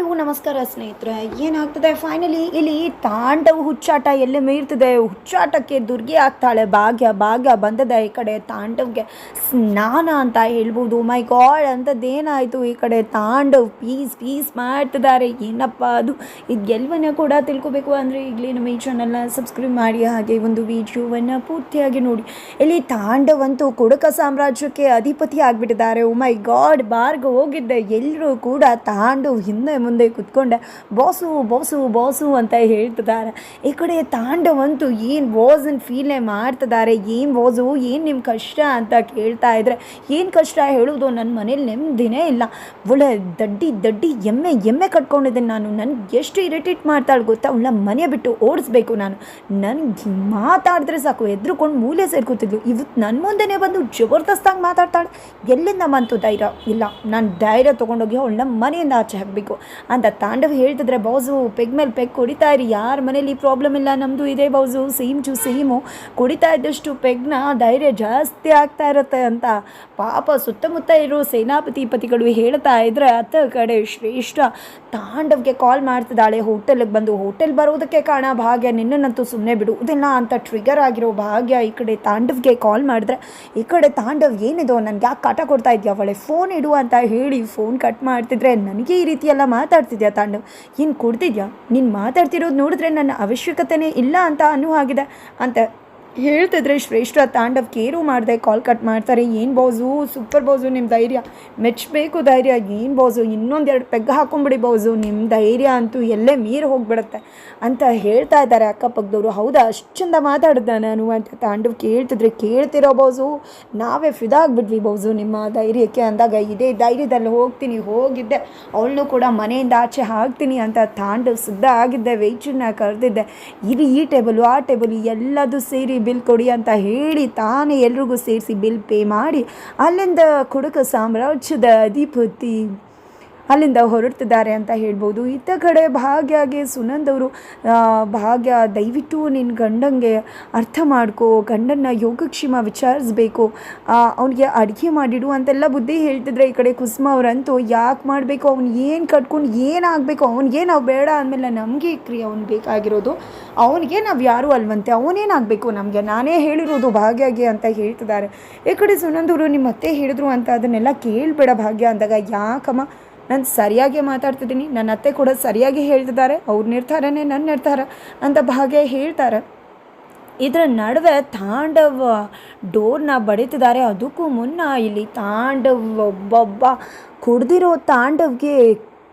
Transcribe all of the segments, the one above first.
Hello ನಮಸ್ಕಾರ ಸ್ನೇಹಿತರೆ, ಏನಾಗ್ತದೆ? ಫೈನಲಿ ಇಲ್ಲಿ ತಾಂಡವ ಹುಚ್ಚಾಟ ಎಲ್ಲಿ ಮೀರ್ತಿದೆ? ಹುಚ್ಚಾಟಕ್ಕೆ ದುರ್ಗೆ ಆಗ್ತಾಳೆ, ಭಾಗ್ಯ ಭಾಗ್ಯ ಬಂದದ ಈ ಕಡೆ ತಾಂಡವ್ಗೆ ಸ್ನಾನ ಅಂತ ಹೇಳ್ಬೋದು. ಮೈ ಗಾಡ್ ಅಂತದ್ದೇನಾಯಿತು ಈ ಕಡೆ? ತಾಂಡವ್ ಪೀಸ್ ಪೀಸ್ ಮಾಡ್ತಿದ್ದಾರೆ. ಏನಪ್ಪ ಅದು? ಇದು ಗೆಲ್ವನ್ನ ಕೂಡ ತಿಳ್ಕೊಬೇಕು ಅಂದರೆ ಈಗಲೇ ನಮ್ಮ ಈ ಚಾನಲ್ನ ಸಬ್ಸ್ಕ್ರೈಬ್ ಮಾಡಿ, ಹಾಗೆ ಒಂದು ವಿಡಿಯೋವನ್ನು ಪೂರ್ತಿಯಾಗಿ ನೋಡಿ. ಇಲ್ಲಿ ತಾಂಡವ್ ಅಂತೂ ಕೊಡಕ ಸಾಮ್ರಾಜ್ಯಕ್ಕೆ ಅಧಿಪತಿ ಆಗಿಬಿಟ್ಟಿದ್ದಾರೆ. ಮೈ ಗಾಡ್ ಬಾರ್ಗ ಹೋಗಿದ್ದೆ ಎಲ್ಲರೂ ಕೂಡ ತಾಂಡವ್ ಹಿಂದೆ ಮುಂದೆ ಕುತ್ಕೊಂಡೆ, ಬಾಸು ಬಾಸು ಬಾಸು ಅಂತ ಹೇಳ್ತಿದ್ದಾರೆ. ಈ ಕಡೆ ತಾಂಡವಂತೂ ಏನು ಬಾಸನ್ನ ಫೀಲೇ ಮಾಡ್ತಿದ್ದಾರೆ, ಏನು ಬಾಸು ಏನು ನಿಮ್ಮ ಕಷ್ಟ ಅಂತ ಕೇಳ್ತಾ ಇದ್ರೆ, ಏನು ಕಷ್ಟ ಹೇಳೋದು ನನ್ನ ಮನೇಲಿ ನೆಮ್ಮದಿನೇ ಇಲ್ಲ. ಒಳ್ಳೆ ದಡ್ಡಿ ದಡ್ಡಿ ಎಮ್ಮೆ ಎಮ್ಮೆ ಕಟ್ಕೊಂಡಿದ್ದೀನಿ ನಾನು. ನನಗೆ ಎಷ್ಟು ಇರಿಟೇಟ್ ಮಾಡ್ತಾಳೆ ಗೊತ್ತಾ? ಅವಳ ಮನೆ ಬಿಟ್ಟು ಓಡಿಸ್ಬೇಕು ನಾನು. ನನಗೆ ಮಾತಾಡಿದ್ರೆ ಸಾಕು, ಎದ್ರುಕೊಂಡು ಮೂಲೆ ಸೇರ್ಕೋತಿದ್ಲು ಇವತ್ತು ನನ್ನ ಮುಂದೆನೇ ಬಂದು ಜಬರ್ದಸ್ತಾಗಿ ಮಾತಾಡ್ತಾಳೆ. ಎಲ್ಲಿಂದ ಬಂತು ಧೈರ್ಯ? ಇಲ್ಲ, ನಾನು ಧೈರ್ಯ ತೊಗೊಂಡೋಗಿ ಅವಳನ್ನ ಮನೆಯಿಂದ ಆಚೆ ಹಾಕಬೇಕು. ಅಂತ ತಾಂಡವ್ ಹೇಳ್ತಿದ್ರೆ, ಬೌಸು, ಪೆಗ್ ಮೇಲೆ ಪೆಗ್ ಕುಡಿತಾ ಇರಿ, ಯಾರ ಮನೇಲಿ ಪ್ರಾಬ್ಲಮ್ ಇಲ್ಲ ನಮ್ಮದು ಇದೇ ಬೌಸು ಸೇಮ್ ಟು ಸೇಮು ಕುಡಿತಾ ಇದ್ದಷ್ಟು ಪೆಗ್ನ ಧೈರ್ಯ ಜಾಸ್ತಿ ಆಗ್ತಾ ಇರುತ್ತೆ ಅಂತ ಪಾಪ ಸುತ್ತಮುತ್ತ ಇರೋ ಸೇನಾಪತಿ ಪತಿಗಳು ಹೇಳ್ತಾ ಇದ್ರೆ, ಅತ್ತ ಕಡೆ ಶ್ರೇಷ್ಠ ತಾಂಡವ್ಗೆ ಕಾಲ್ ಮಾಡ್ತಿದ್ದಾಳೆ, ಹೋಟೆಲ್ಗೆ ಬಂದು, ಹೋಟೆಲ್ ಬರೋದಕ್ಕೆ ಕಾರಣ ಭಾಗ್ಯ, ನಿನ್ನನ್ನಂತೂ ಸುಮ್ಮನೆ ಬಿಡುವುದಿಲ್ಲ ಅಂತ ಟ್ರಿಗರ್ ಆಗಿರೋ ಭಾಗ್ಯ ಈ ಕಡೆ ತಾಂಡವ್ಗೆ ಕಾಲ್ ಮಾಡಿದ್ರೆ, ಈ ಕಡೆ ತಾಂಡವ್ ಏನಿದೋ ನನಗೆ ಯಾಕೆ ಕಾಟ ಕೊಡ್ತಾ ಇದೆಯಾ, ಅವಳೆ ಫೋನ್ ಇಡು ಅಂತ ಹೇಳಿ ಫೋನ್ ಕಟ್ ಮಾಡ್ತಿದ್ರೆ, ನನಗೆ ಈ ರೀತಿಯೆಲ್ಲ ಮಾತಾಡ್ತಿದ್ಯಾ ತಾಂಡವ್ ಏನು ಕೊಡ್ತಿದ್ಯಾ ನೀನು ಮಾತಾಡ್ತಿರೋದು ನೋಡಿದ್ರೆ ನನ್ನ ಅವಶ್ಯಕತೆನೇ ಇಲ್ಲ ಅಂತ ಅನ್ನೋ ಹಾಗಿದೆ ಅಂತ ಹೇಳ್ತಿದ್ರೆ ಶ್ರೇಷ್ಠ ತಾಂಡವ್ ಕೇರು ಮಾಡಿದೆ, ಕಾಲ್ ಕಟ್ ಮಾಡ್ತಾರೆ. ಏನು ಬೌಸು? ಸೂಪರ್ ಬೌಸು ನಿಮ್ಮ ಧೈರ್ಯ. ಮೆಚ್ಚಬೇಕು ಧೈರ್ಯ. ಏನು ಬೌಸು? ಇನ್ನೊಂದೆರಡು ಪೆಗ್ ಹಾಕೊಂಬಿಡಿ ಬೌಸು. ನಿಮ್ಮ ಧೈರ್ಯ ಅಂತೂ ಎಲ್ಲೇ ಮೀರಿ ಹೋಗ್ಬಿಡುತ್ತೆ ಅಂತ ಹೇಳ್ತಾ ಇದ್ದಾರೆ ಅಕ್ಕಪಕ್ಕದವರು. ಹೌದಾ? ಅಷ್ಟು ಚಂದ ಮಾತಾಡ್ದೆ ನಾನು ಅಂತ ತಾಂಡವ್ ಕೇಳ್ತಿದ್ರೆ ಕೇಳ್ತಿರೋ ಬೌಸು. ನಾವೇ ಫಿದಾಗ್ಬಿಟ್ವಿ ಬೌಸು ನಿಮ್ಮ ಧೈರ್ಯಕ್ಕೆ ಅಂದಾಗ. ಇದೇ ಧೈರ್ಯದಲ್ಲಿ ಹೋಗ್ತೀನಿ, ಹೋಗಿದ್ದೆ. ಅವಳನ್ನು ಕೂಡ ಮನೆಯಿಂದ ಆಚೆ ಹಾಕ್ತೀನಿ ಅಂತ ತಾಂಡವ್ ಸಿದ್ಧ ಆಗಿದ್ದೆ. ವೆಯ್ಚನ್ನ ಕರೆದಿದ್ದೆ. ಇದು ಈ ಟೇಬಲು, ಆ ಟೇಬಲು ಎಲ್ಲದು ಸೇರಿ ಬಿಲ್ ಕೊಡಿ ಅಂತ ಹೇಳಿ ತಾನೇ ಎಲ್ರಿಗೂ ಸೇರಿಸಿ ಬಿಲ್ ಪೇ ಮಾಡಿ ಅಲ್ಲಿಂದ ಕುಡುಕ ಸಾಮ್ರಾಜ್ಯದ ಅಧಿಪತಿ ಅಲ್ಲಿಂದ ಹೊರಡ್ತಿದ್ದಾರೆ ಅಂತ ಹೇಳ್ಬೋದು. ಇತ್ತ ಕಡೆ ಭಾಗ್ಯಗೆ ಸುನಂದ್ ಅವರು ಭಾಗ್ಯ, ದಯವಿಟ್ಟು ನಿನ್ನ ಗಂಡಂಗೆ ಅರ್ಥ ಮಾಡ್ಕೋ, ಗಂಡನ್ನ ಯೋಗಕ್ಷೇಮ ವಿಚಾರಿಸ್ಬೇಕು ಅವನಿಗೆ ಅಡುಗೆ ಮಾಡಿಡು ಅಂತೆಲ್ಲ ಬುದ್ಧಿ ಹೇಳ್ತಿದ್ರೆ ಈ ಕಡೆ ಕುಸುಮ ಅವರಂತೂ ಯಾಕೆ ಮಾಡಬೇಕು, ಅವ್ನು ಏನು ಕಟ್ಕೊಂಡು ಏನಾಗಬೇಕು ಅವ್ನಿಗೆ ನಾವು ಬೇಡ ಅಂದಮೇಲೆ ನಮಗೆ ಕ್ರಿಯೆ ಅವ್ನು ಬೇಕಾಗಿರೋದು. ಅವನಿಗೆ ನಾವು ಯಾರೂ ಅಲ್ವಂತೆ ಅವನೇನಾಗಬೇಕು ನಮಗೆ? ನಾನೇ ಹೇಳಿರೋದು ಭಾಗ್ಯಗೆ ಅಂತ ಹೇಳ್ತಿದ್ದಾರೆ. ಈ ಕಡೆ ಸುನಂದವರು ನಿಮ್ಮ ಅತ್ತೆ ಹೇಳಿದ್ರು ಅಂತ ಅದನ್ನೆಲ್ಲ ಕೇಳಬೇಡ ಭಾಗ್ಯ ಅಂದಾಗ ಯಾಕಮ್ಮ? ನಾನು ಸರಿಯಾಗಿ ಮಾತಾಡ್ತಿದ್ದೀನಿ. ನನ್ನ ಅತ್ತೆ ಕೂಡ ಸರಿಯಾಗಿ ಹೇಳ್ತಿದ್ದಾರೆ. ಅವ್ರ ನಿರ್ಧಾರನೇ ನನ್ನ ನಿರ್ಧಾರ ಅಂತ ಭಾಗ್ಯ ಹೇಳ್ತಾರೆ. ಇದರ ನಡುವೆ ತಾಂಡವ್ ಡೋರ್ನ ಬಡಿತಿದ್ದಾರೆ. ಅದಕ್ಕೂ ಮುನ್ನ ಇಲ್ಲಿ ತಾಂಡವ್ ಒಬ್ಬೊಬ್ಬ ಕುಡ್ದಿರೋ ತಾಂಡವ್ಗೆ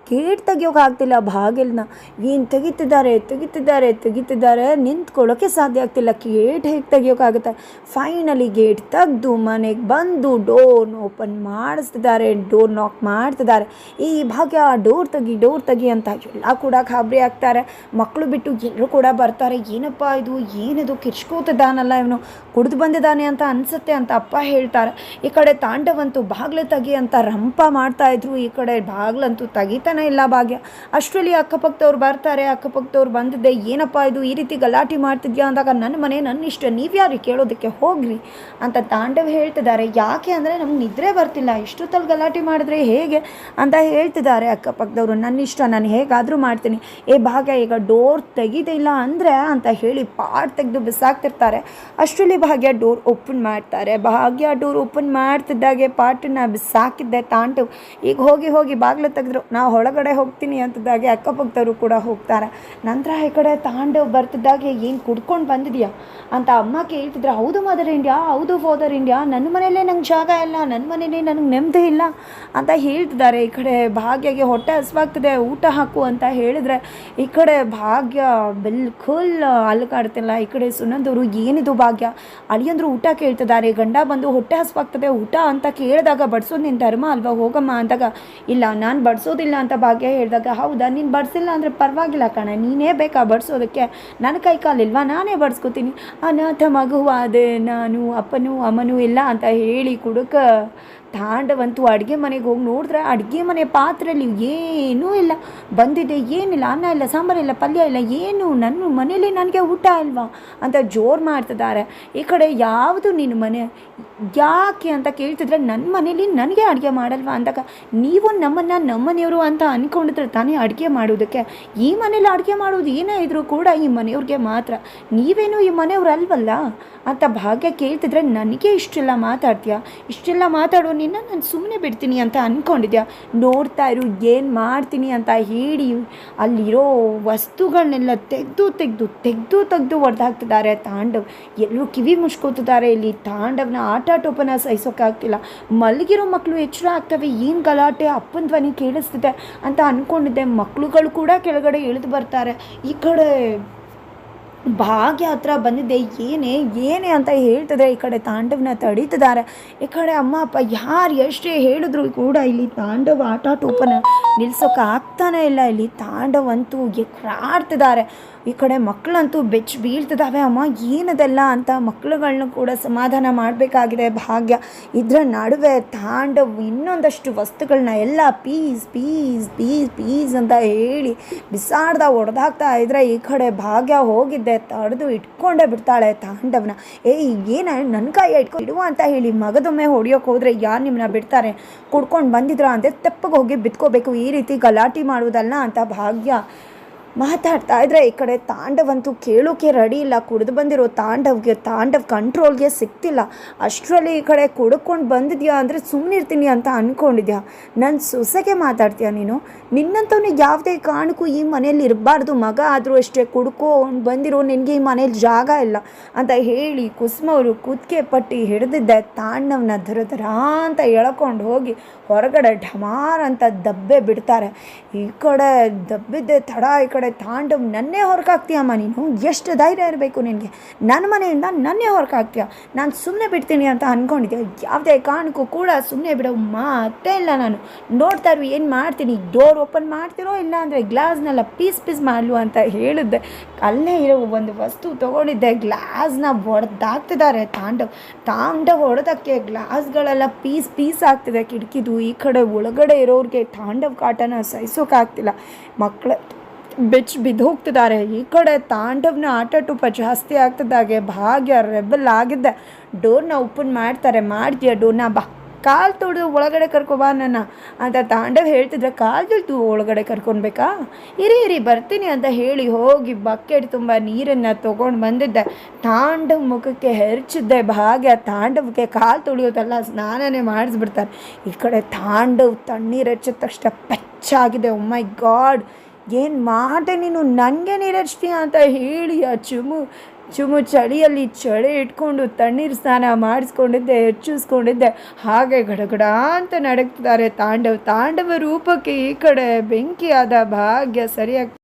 ಗೇಟ್ ತೆಗಿಯೋಕೆ ಆಗ್ತಿಲ್ಲ ಬಾಗಿಲನ್ನ ಏನು ತೆಗಿತಿದ್ದಾರೆ ತೆಗಿತಿದ್ದಾರೆ ತೆಗಿತಿದ್ದಾರೆ ನಿಂತ್ಕೊಳ್ಳೋಕ್ಕೆ ಸಾಧ್ಯ ಆಗ್ತಿಲ್ಲ. ಗೇಟ್ ಹೇಗೆ ತೆಗಿಯೋಕ್ಕಾಗುತ್ತೆ ಫೈನಲಿ ಗೇಟ್ ತೆಗೆದು ಮನೆಗೆ ಬಂದು ಡೋರ್ನ ಓಪನ್ ಮಾಡಿಸ್ತಿದ್ದಾರೆ ಡೋರ್ ನಾಕ್ ಮಾಡ್ತಿದ್ದಾರೆ. ಈ ಭಾಗ್ಯ ಡೋರ್ ತೆಗಿ ಡೋರ್ ತೆಗಿ ಅಂತ ಎಲ್ಲ ಕೂಡ ಖಾಬರಿ ಆಗ್ತಾರೆ. ಮಕ್ಕಳು ಬಿಟ್ಟು ಎಲ್ಲರೂ ಕೂಡ ಬರ್ತಾರೆ. ಏನಪ್ಪ ಇದು? ಏನಿದು? ಕಿರ್ಚ್ಕೋತಿದ್ದಾನಲ್ಲ ಇವನು. ಕುಡಿದು ಬಂದಿದ್ದಾನೆ ಅಂತ ಅನ್ಸುತ್ತೆ ಅಂತ ಅಪ್ಪ ಹೇಳ್ತಾರೆ. ಈ ಕಡೆ ತಾಂಡವಂತೂ ಬಾಗ್ಲು ತೆಗಿ ಅಂತ ರಂಪ ಮಾಡ್ತಾಯಿದ್ರು ಈ ಕಡೆ ಬಾಗ್ಲಂತೂ ತೆಗಿತಾನೆ ಇಲ್ಲ ಭಾಗ್ಯ. ಅಷ್ಟರಲ್ಲಿ ಅಕ್ಕಪಕ್ಕದವ್ರು ಬರ್ತಾರೆ, ಅಕ್ಕಪಕ್ಕದವ್ರು ಬಂದಿದ್ದೆ ಏನಪ್ಪ ಇದು ಈ ರೀತಿ ಗಲಾಟೆ ಮಾಡ್ತಿದ್ಯಾ ಅಂದಾಗ ನನ್ನ ಮನೆ ನನ್ನ ಇಷ್ಟ ನೀವ್ಯಾರು ಕೇಳೋದಕ್ಕೆ ಹೋಗ್ರಿ ಅಂತ ತಾಂಡವ್ ಹೇಳ್ತಿದ್ದಾರೆ. ಯಾಕೆ ಅಂದರೆ ನಮ್ಗೆ ನಿದ್ರೆ ಬರ್ತಿಲ್ಲ. ಇಷ್ಟೊತ್ತಲ್ಲಿ ಗಲಾಟೆ ಮಾಡಿದ್ರೆ ಹೇಗೆ ಅಂತ ಹೇಳ್ತಿದ್ದಾರೆ ಅಕ್ಕಪಕ್ಕದವರು. ನನ್ನ ಇಷ್ಟ ನಾನು ಹೇಗಾದರೂ ಮಾಡ್ತೀನಿ. ಏ ಭಾಗ್ಯ, ಈಗ ಡೋರ್ ತೆಗಿದಿಲ್ಲ ಅಂದರೆ ಅಂತ ಹೇಳಿ ಪಾಟ್ ತೆಗೆದು ಬಿಸಾಕ್ತಿರ್ತಾರೆ. ಅಷ್ಟರಲ್ಲಿ ಭಾಗ್ಯ ಡೋರ್ ಓಪನ್ ಮಾಡ್ತಾರೆ. ಭಾಗ್ಯ ಡೋರ್ ಓಪನ್ ಮಾಡ್ತಿದ್ದಾಗೆ ಪಾಟನ್ನ ಬಿಸಾಕಿದ್ದೆ ತಾಂಡವ್. ಈಗ ಹೋಗಿ ಹೋಗಿ ಬಾಗಿಲು ತೆಗೆದ್ರು. ನಾವು ಒಳಗಡೆ ಹೋಗ್ತೀನಿ ಅಂತಿದ್ದಾಗೆ ಅಕ್ಕಪಕ್ಕದವರು ಕೂಡ ಹೋಗ್ತಾರೆ. ನಂತರ ಈ ಕಡೆ ತಾಂಡವ್ ಬರ್ತಿದ್ದಾಗೆ ಏನು ಕುಡ್ಕೊಂಡು ಬಂದಿದ್ಯಾ? ಅಂತ ಅಮ್ಮ ಕೇಳ್ತಿದ್ರೆ, ಹೌದು ಮದರ್ ಇಂಡಿಯಾ ಹೌದು ಫಾದರ್ ಇಂಡಿಯಾ ನನ್ನ ಮನೆಯಲ್ಲೇ ನಂಗೆ ಜಾಗ ಇಲ್ಲ ನನ್ನ ಮನೇಲಿ ನನಗೆ ನೆಮ್ಮದಿ ಇಲ್ಲ ಅಂತ ಹೇಳ್ತಿದ್ದಾರೆ. ಈ ಕಡೆ ಭಾಗ್ಯಗೆ ಹೊಟ್ಟೆ ಹಸುವಾಗ್ತದೆ, ಊಟ ಹಾಕು ಅಂತ ಹೇಳಿದ್ರೆ ಈ ಕಡೆ ಭಾಗ್ಯ ಬಿಲ್ಕುಲ್ ಅಲ್ಕಾಡ್ತಿಲ್ಲ ಈ ಕಡೆ ಸುನಂದವರು ಏನಿದು ಭಾಗ್ಯ? ಅಳಿಯಂದ್ರು ಊಟ ಕೇಳ್ತಿದ್ದಾರೆ, ಗಂಡ ಬಂದು ಹೊಟ್ಟೆ ಹಸುವಾಗ್ತದೆ, ಊಟ ಅಂತ ಕೇಳಿದಾಗ, ಬಡಿಸೋದು ನಿನ್ನ ಧರ್ಮ ಅಲ್ವಾ, ಹೋಗಮ್ಮ ಅಂದಾಗ, ಇಲ್ಲ, ನಾನು ಬಡಿಸೋದಿಲ್ಲ ಅಂತ ಭಾಗ್ಯ ಹೇಳಿದಾಗ, ಹೌದಾ, ನೀನು ಬಡಿಸಿಲ್ಲ ಅಂದರೆ ಪರವಾಗಿಲ್ಲ ಕಣ, ನೀನೇ ಬೇಕಾ ಬಡಿಸೋದಕ್ಕೆ ನನ್ನ ಕೈ ಕಾಲಿಲ್ವಾ? ನಾನೇ ಬಡಿಸ್ಕೊತೀನಿ ಅನಾಥ ಮಗುವಾದೆ ನಾನು, ಅಪ್ಪನೂ, ಅಮ್ಮನೂ ಇಲ್ಲ ಅಂತ ಹೇಳಿ ಕುಡುಕ ತಾಂಡವಂತೂ ಅಡುಗೆ ಮನೆಗೆ ಹೋಗಿ ನೋಡಿದ್ರೆ ಅಡುಗೆ ಮನೆ ಪಾತ್ರೆಯಲ್ಲಿ ಏನೂ ಇಲ್ಲ. ಬಂದಿದೆ, ಏನಿಲ್ಲ, ಅನ್ನ ಇಲ್ಲ ಸಾಂಬಾರಿಲ್ಲ ಪಲ್ಯ ಇಲ್ಲ, ಏನು, ನನ್ನ ಮನೇಲಿ ನನಗೆ ಊಟ ಇಲ್ವಾ ಅಂತ ಜೋರು ಮಾಡ್ತಿದ್ದಾರೆ. ಈ ಕಡೆ ಯಾವುದು ನಿನ್ನ ಮನೆ? ಯಾಕೆ ಅಂತ ಕೇಳ್ತಿದ್ರೆ ನನ್ನ ಮನೇಲಿ ನನಗೆ ಅಡುಗೆ ಮಾಡಲ್ವಾ ಅಂದಾಗ ನೀವು ನಮ್ಮನ್ನು ನಮ್ಮನೆಯವರು ಅಂತ ಅಂದ್ಕೊಂಡಿದ್ರೆ ತಾನೇ ಅಡುಗೆ ಮಾಡೋದಕ್ಕೆ ಈ ಮನೇಲಿ ಅಡುಗೆ ಮಾಡೋದು ಏನೇ ಇದ್ರೂ ಕೂಡ ಈ ಮನೆಯವ್ರಿಗೆ ಮಾತ್ರ. ನೀವೇನು ಈ ಮನೆಯವ್ರು ಅಲ್ವಲ್ಲ? ಅಂತ ಭಾಗ್ಯ ಕೇಳ್ತಿದ್ರೆ ನನಗೆ ಇಷ್ಟೆಲ್ಲ ಮಾತಾಡ್ತೀಯ? ಇಷ್ಟೆಲ್ಲ ಮಾತಾಡೋ ನಿನ್ನ ನಾನು ಸುಮ್ಮನೆ ಬಿಡ್ತೀನಿ ಅಂತ ಅಂದ್ಕೊಂಡಿದ್ಯಾ ನೋಡ್ತಾ ಇರು, ಏನು ಮಾಡ್ತೀನಿ ಅಂತ ಹೇಳಿ ಅಲ್ಲಿರೋ ವಸ್ತುಗಳನ್ನೆಲ್ಲ ತೆಗೆದು ತೆಗೆದು ತೆಗೆದು ತೆಗೆದು ಹೊಡೆದಾಕ್ತಿದ್ದಾರೆ ತಾಂಡವ್. ಎಲ್ಲರೂ ಕಿವಿ ಮುಚ್ಕೋತಿದ್ದಾರೆ ಇಲ್ಲಿ. ತಾಂಡವ್ನ ಆಟಾಟೋಪನ ಸಹಿಸೋಕ್ಕಾಗ್ತಿಲ್ಲ ಮಲಗಿರೋ ಮಕ್ಕಳು ಎಚ್ಚರ ಆಗ್ತವೆ. ಏನು ಗಲಾಟೆ? ಅಪ್ಪನ ಧ್ವನಿ ಕೇಳಿಸ್ತಿದೆ ಅಂತ ಅಂದ್ಕೊಂಡಿದ್ದೆ ಮಕ್ಕಳುಗಳು ಕೂಡ ಕೆಳಗಡೆ ಇಳಿದು ಬರ್ತಾರೆ. ಈ ಕಡೆ ಭಾಗ್ಯ ಹತ್ರ ಬಂದಿದ್ದೆ. ಏನೇ ಏನೇ ಅಂತ ಹೇಳ್ತಿದ್ರೆ ಈ ಕಡೆ ತಾಂಡವನ ತಡೀತಿದ್ದಾರೆ. ಈ ಕಡೆ ಅಮ್ಮ, ಅಪ್ಪ ಯಾರು ಎಷ್ಟೇ ಹೇಳಿದ್ರು ಕೂಡ ಇಲ್ಲಿ ತಾಂಡವ ಆಟ ಟೋಪನ ನಿಲ್ಸೋಕೆ ಆಗ್ತಾನೆ ಇಲ್ಲ. ಇಲ್ಲಿ ತಾಂಡವಂತೂ ಎಕ್ರಾಡ್ತಿದ್ದಾರೆ. ಈ ಕಡೆ ಮಕ್ಕಳಂತೂ ಬೆಚ್ಚ ಬೀಳ್ತಿದ್ದಾವೆ ಅಮ್ಮ. ಏನದೆಲ್ಲ ಅಂತ ಮಕ್ಕಳುಗಳನ್ನ ಕೂಡ ಸಮಾಧಾನ ಮಾಡಬೇಕಾಗಿದೆ ಭಾಗ್ಯ. ಇದರ ನಡುವೆ ತಾಂಡವ್ ಇನ್ನೊಂದಷ್ಟು ವಸ್ತುಗಳನ್ನ ಎಲ್ಲ ಪೀಸ್ ಪೀಸ್ ಪೀಸ್ ಪೀಸ್ ಅಂತ ಹೇಳಿ ಬಿಸಾಡ್ದ ಹೊಡೆದಾಕ್ತಾ ಇದ್ರೆ ಈ ಕಡೆ ಭಾಗ್ಯ ಹೋಗಿದ್ದೆ. ತಡೆದು ಇಟ್ಕೊಂಡೇ ಬಿಡ್ತಾಳೆ ತಾಂಡವನ. ಏಯ್, ಏನ? ನನ್ನ ಕೈ ಇಟ್ಕೊ ಇಡುವ ಅಂತ ಹೇಳಿ ಮಗದೊಮ್ಮೆ ಹೊಡಿಯೋಕೆ ಹೋದ್ರೆ ಯಾರು ನಿಮ್ಮನ್ನ ಬಿಡ್ತಾರೆ? ಕುಡ್ಕೊಂಡು ಬಂದಿದ್ರ ಅಂದರೆ ತೆಪ್ಪಗೆ ಹೋಗಿ ಬಿತ್ಕೋಬೇಕು. ಈ ರೀತಿ ಗಲಾಟೆ ಮಾಡುವುದಲ್ಲ ಅಂತ ಭಾಗ್ಯ. ಮಾತಾಡ್ತಾ ಇದ್ರೆ ಈ ಕಡೆ ತಾಂಡವಂತೂ ಕೇಳೋಕೆ ರೆಡಿ ಇಲ್ಲ. ಕುಡಿದು ಬಂದಿರೋ ತಾಂಡವ್ಗೆ, ತಾಂಡವ್ ಕಂಟ್ರೋಲ್ಗೆ ಸಿಗ್ತಿಲ್ಲ ಅಷ್ಟರಲ್ಲಿ ಈ ಕಡೆ ಕುಡ್ಕೊಂಡು ಬಂದಿದ್ಯಾ ಅಂದರೆ ಸುಮ್ಮನಿರ್ತೀನಿ ಅಂತ ಅಂದ್ಕೊಂಡಿದ್ಯಾ ನನ್ನ ಸೊಸೆಗೆ ಮಾತಾಡ್ತೀಯ ನೀನು? ನಿನ್ನಂಥವ್ನಿಗೆ ಯಾವುದೇ ಕಾರಣಕ್ಕೂ ಈ ಮನೇಲಿ ಇರಬಾರ್ದು. ಮಗ ಆದರೂ ಅಷ್ಟೇ ಕುಡ್ಕೊಂಡು ಬಂದಿರೋ ನಿನಗೆ ಈ ಮನೇಲಿ ಜಾಗ ಇಲ್ಲ ಅಂತ ಹೇಳಿ ಕುಸುಮವರು ಕುತ್ತಿಗೆ ಪಟ್ಟಿ ಹಿಡಿದಿದ್ದೆ ತಾಂಡವನ ದರ ದರ ಅಂತ ಎಳ್ಕೊಂಡು ಹೋಗಿ ಹೊರಗಡೆ ಢಮಾರ್ ಅಂತ ದಬ್ಬೆ ಬಿಡ್ತಾರೆ. ಈ ಕಡೆ ದಬ್ಬಿದ್ದೆ ತಡ, ಈ ಕಡೆ ತಾಂಡವ್ ನನ್ನೇ ಹೊರಕಾಗ್ತೀಯಮ್ಮ ನೀನು? ಎಷ್ಟು ಧೈರ್ಯ ಇರಬೇಕು ನಿನಗೆ? ನನ್ನ ಮನೆಯಿಂದ ನನ್ನೇ ಹೊರಕಾಗ್ತೀಯ ನಾನು ಸುಮ್ಮನೆ ಬಿಡ್ತೀನಿ ಅಂತ ಅಂದ್ಕೊಂಡಿದ್ದೆ ಯಾವುದೇ ಕಾರಣಕ್ಕೂ ಕೂಡ ಸುಮ್ಮನೆ ಬಿಡೋ ಮಾತೇ ಇಲ್ಲ ನಾನು. ನೋಡ್ತಾ ಇರ್ವಿ ಏನು ಮಾಡ್ತೀನಿ? ಡೋರ್ ಓಪನ್ ಮಾಡ್ತಿರೋ ಇಲ್ಲ ಅಂದರೆ ಗ್ಲಾಸ್ನೆಲ್ಲ ಪೀಸ್ ಪೀಸ್ ಮಾಡಲು ಅಂತ ಹೇಳಿದ್ದೆ. ಅಲ್ಲೇ ಇರೋ ಒಂದು ವಸ್ತು ತೊಗೊಂಡಿದ್ದೆ. ಗ್ಲಾಸ್ನ ಹೊಡೆದಾಕ್ತಿದ್ದಾರೆ ತಾಂಡವ್. ತಾಂಡವ್ ಹೊಡೆದಕ್ಕೆ ಗ್ಲಾಸ್ಗಳೆಲ್ಲ ಪೀಸ್ ಪೀಸ್ ಆಗ್ತಿದೆ. ಕಿಟಕಿದು ಈ ಕಡೆ ಒಳಗಡೆ ಇರೋರಿಗೆ ತಾಂಡವ್ ಕಾಟನ ಸಹಿಸೋಕ್ಕಾಗ್ತಿಲ್ಲ ಮಕ್ಕಳ ಬೆಚ್ಚ ಬಿದ್ದು ಹೋಗ್ತಿದ್ದಾರೆ ಈ ಕಡೆ ತಾಂಡವ್ನ ಆಟಟುಪ ಜಾಸ್ತಿ ಆಗ್ತಿದ್ದಾಗೆ ಭಾಗ್ಯ ರೆಬಲ್ ಆಗಿದ್ದೆ. ಡೋರ್ನ ಓಪನ್ ಮಾಡ್ತಾರೆ. ಮಾಡ್ತೀಯ ಡೋರ್ನ? ಬಾ. ಕಾಲು ತೊಳೆದು ಒಳಗಡೆ ಕರ್ಕೊಬಾ ನನ್ನ ಅಂತ ತಾಂಡವ್ ಹೇಳ್ತಿದ್ರೆ, ಕಾಲು ತೊಳೆದು ಒಳಗಡೆ ಕರ್ಕೊಬೇಕಾ ಇರಿ ಇರಿ, ಬರ್ತೀನಿ ಅಂತ ಹೇಳಿ ಹೋಗಿ ಬಕೆಟ್ ತುಂಬ ನೀರನ್ನು ತೊಗೊಂಡು ಬಂದಿದ್ದೆ. ತಾಂಡವ್ ಮುಖಕ್ಕೆ ಹೆರ್ಚಿದ್ದೆ ಭಾಗ್ಯ. ತಾಂಡವಕ್ಕೆ ಕಾಲು ತೊಳೆಯೋದಲ್ಲ ಸ್ನಾನನೇ ಮಾಡಿಸ್ಬಿಡ್ತಾರೆ. ಈ ಕಡೆ ತಾಂಡವ್ ತಣ್ಣೀರು ಹೆಚ್ಚಿದ ತಕ್ಷಣ ಪಚ್ಚಾಗಿದೆ. ಮೈ ಗಾಡ್ ಏನು ಮಾಡಿದೆ ನೀನು ನನಗೆ ನೀರಚ್ತೀಯ ಅಂತ ಹೇಳಿ ಆ ಚುಮು ಚುಮು ಚಳಿಯಲ್ಲಿ ಚಳಿ ಇಟ್ಕೊಂಡು ತಣ್ಣೀರು ಸ್ನಾನ ಮಾಡಿಸ್ಕೊಂಡಿದ್ದೆ ಹೆಚ್ಚಿಸ್ಕೊಂಡಿದ್ದೆ ಹಾಗೆ ಗಡಗಡ ಅಂತ ನಡಕ್ತಿದ್ದಾರೆ ತಾಂಡವ ತಾಂಡವ ರೂಪಕ್ಕೆ ಈ ಕಡೆ ಬೆಂಕಿಯಾದ ಭಾಗ್ಯ ಸರಿಯಾಗಿ